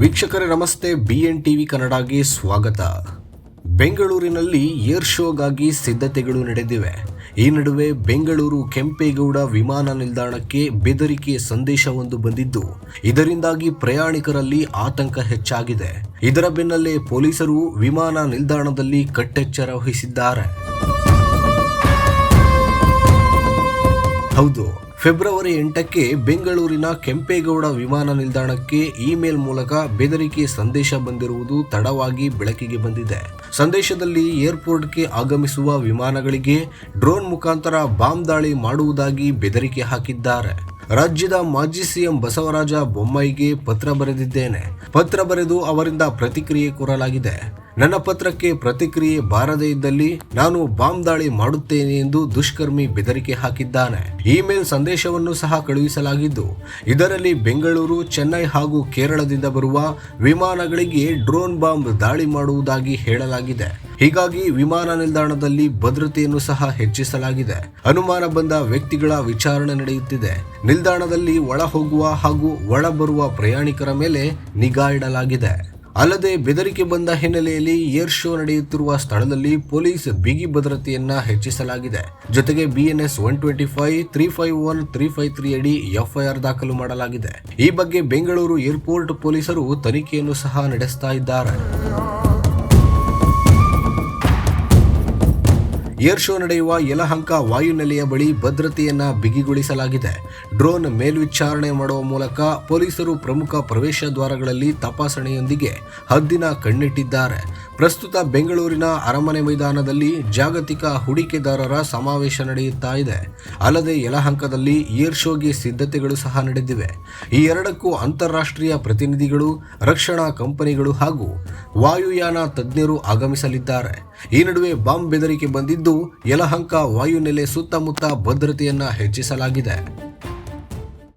ವೀಕ್ಷಕರೇ, ನಮಸ್ತೆ. B N TV ಕನ್ನಡಗೆ ಸ್ವಾಗತ. ಬೆಂಗಳೂರಿನಲ್ಲಿ ಏರ್ ಶೋಗಾಗಿ ಸಿದ್ಧತೆಗಳು ನಡೆದಿವೆ. ಈ ನಡುವೆ ಬೆಂಗಳೂರು ಕೆಂಪೇಗೌಡ ವಿಮಾನ ನಿಲ್ದಾಣಕ್ಕೆ ಬೆದರಿಕೆ ಸಂದೇಶವೊಂದು ಬಂದಿದ್ದು, ಇದರಿಂದಾಗಿ ಪ್ರಯಾಣಿಕರಲ್ಲಿ ಆತಂಕ ಹೆಚ್ಚಾಗಿದೆ. ಇದರ ಬೆನ್ನಲ್ಲೇ ಪೊಲೀಸರು ವಿಮಾನ ನಿಲ್ದಾಣದಲ್ಲಿ ಕಟ್ಟೆಚ್ಚರ ವಹಿಸಿದ್ದಾರೆ. ಹೌದು ಫೆಬ್ರವರಿ ಎಂಟಕ್ಕೆ ಬೆಂಗಳೂರಿನ ಕೆಂಪೇಗೌಡ ವಿಮಾನ ನಿಲ್ದಾಣಕ್ಕೆ ಇಮೇಲ್ ಮೂಲಕ ಬೆದರಿಕೆ ಸಂದೇಶ ಬಂದಿರುವುದು ತಡವಾಗಿ ಬೆಳಕಿಗೆ ಬಂದಿದೆ. ಸಂದೇಶದಲ್ಲಿ ಏರ್ಪೋರ್ಟ್ಗೆ ಆಗಮಿಸುವ ವಿಮಾನಗಳಿಗೆ ಡ್ರೋನ್ ಮುಖಾಂತರ ಬಾಂಬ್ ದಾಳಿ ಮಾಡುವುದಾಗಿ ಬೆದರಿಕೆ ಹಾಕಿದ್ದಾರೆ. ರಾಜ್ಯದ ಮಾಜಿ ಸಿಎಂ ಬಸವರಾಜ ಬೊಮ್ಮಾಯಿಗೆ ಪತ್ರ ಬರೆದಿದ್ದೇನೆ. ಪತ್ರ ಬರೆದು ಅವರಿಂದ ಪ್ರತಿಕ್ರಿಯೆ ಕೋರಲಾಗಿದೆ. ನನ್ನ ಪತ್ರಕ್ಕೆ ಪ್ರತಿಕ್ರಿಯೆ ಬಾರದೇ ಇದ್ದಲ್ಲಿ ನಾನು ಬಾಂಬ್ ದಾಳಿ ಮಾಡುತ್ತೇನೆ ಎಂದು ದುಷ್ಕರ್ಮಿ ಬೆದರಿಕೆ ಹಾಕಿದ್ದಾನೆ. ಇಮೇಲ್ ಸಂದೇಶವನ್ನು ಸಹ ಕಳುಹಿಸಲಾಗಿದ್ದು, ಇದರಲ್ಲಿ ಬೆಂಗಳೂರು, ಚೆನ್ನೈ ಹಾಗೂ ಕೇರಳದಿಂದ ಬರುವ ವಿಮಾನಗಳಿಗೆ ಡ್ರೋನ್ ಬಾಂಬ್ ದಾಳಿ ಮಾಡುವುದಾಗಿ ಹೇಳಲಾಗಿದೆ. ಹೀಗಾಗಿ ವಿಮಾನ ನಿಲ್ದಾಣದಲ್ಲಿ ಭದ್ರತೆಯನ್ನು ಸಹ ಹೆಚ್ಚಿಸಲಾಗಿದೆ. ಅನುಮಾನ ಬಂದ ವ್ಯಕ್ತಿಗಳ ವಿಚಾರಣೆ ನಡೆಯುತ್ತಿದೆ. ನಿಲ್ದಾಣದಲ್ಲಿ ಒಳ ಹೋಗುವ ಹಾಗೂ ಒಳ ಬರುವ ಪ್ರಯಾಣಿಕರ ಮೇಲೆ ನಿಗಾ ಇಡಲಾಗಿದೆ. ಅಲ್ಲದೆ ಬೆದರಿಕೆ ಬಂದ ಹಿನ್ನೆಲೆಯಲ್ಲಿ ಏರ್ ಶೋ ನಡೆಯುತ್ತಿರುವ ಸ್ಥಳದಲ್ಲಿ ಪೊಲೀಸ್ ಬಿಗಿ ಭದ್ರತೆಯನ್ನ ಹೆಚ್ಚಿಸಲಾಗಿದೆ. ಜೊತೆಗೆ BNS one twenty five, three five one, three five three ಅಡಿ ಎಫ್ಐಆರ್ ದಾಖಲು ಮಾಡಲಾಗಿದೆ. ಈ ಬಗ್ಗೆ ಬೆಂಗಳೂರು ಏರ್ಪೋರ್ಟ್ ಪೊಲೀಸರು ತನಿಖೆಯನ್ನು ಸಹ ನಡೆಸ್ತಾ ಇದ್ದಾರೆ. ಏರ್ ಶೋ ನಡೆಯುವ ಯಲಹಂಕ ವಾಯುನೆಲೆಯ ಬಳಿ ಭದ್ರತೆಯನ್ನ ಬಿಗಿಗೊಳಿಸಲಾಗಿದೆ. ಡ್ರೋನ್ ಮೇಲ್ವಿಚಾರಣೆ ಮಾಡುವ ಮೂಲಕ ಪೊಲೀಸರು ಪ್ರಮುಖ ಪ್ರವೇಶ ದ್ವಾರಗಳಲ್ಲಿ ತಪಾಸಣೆಯೊಂದಿಗೆ ಹದ್ದಿನ ಕಣ್ಣಿಟ್ಟಿದ್ದಾರೆ. ಪ್ರಸ್ತುತ ಬೆಂಗಳೂರಿನ ಅರಮನೆ ಮೈದಾನದಲ್ಲಿ ಜಾಗತಿಕ ಹೂಡಿಕೆದಾರರ ಸಮಾವೇಶ ನಡೆಯುತ್ತಾ ಇದೆ. ಅಲ್ಲದೆ ಯಲಹಂಕದಲ್ಲಿ ಏರ್ ಶೋಗೆ ಸಿದ್ಧತೆಗಳು ಸಹ ನಡೆದಿವೆ. ಈ ಎರಡಕ್ಕೂ ಅಂತಾರಾಷ್ಟ್ರೀಯ ಪ್ರತಿನಿಧಿಗಳು, ರಕ್ಷಣಾ ಕಂಪನಿಗಳು ಹಾಗೂ ವಾಯುಯಾನ ತಜ್ಞರು ಆಗಮಿಸಲಿದ್ದಾರೆ. ಈ ನಡುವೆ ಬಾಂಬ್ ಬೆದರಿಕೆ ಬಂದಿದ್ದು ಯಲಹಂಕ ವಾಯುನೆಲೆ ಸುತ್ತಮುತ್ತ ಭದ್ರತೆಯನ್ನು ಹೆಚ್ಚಿಸಲಾಗಿದೆ.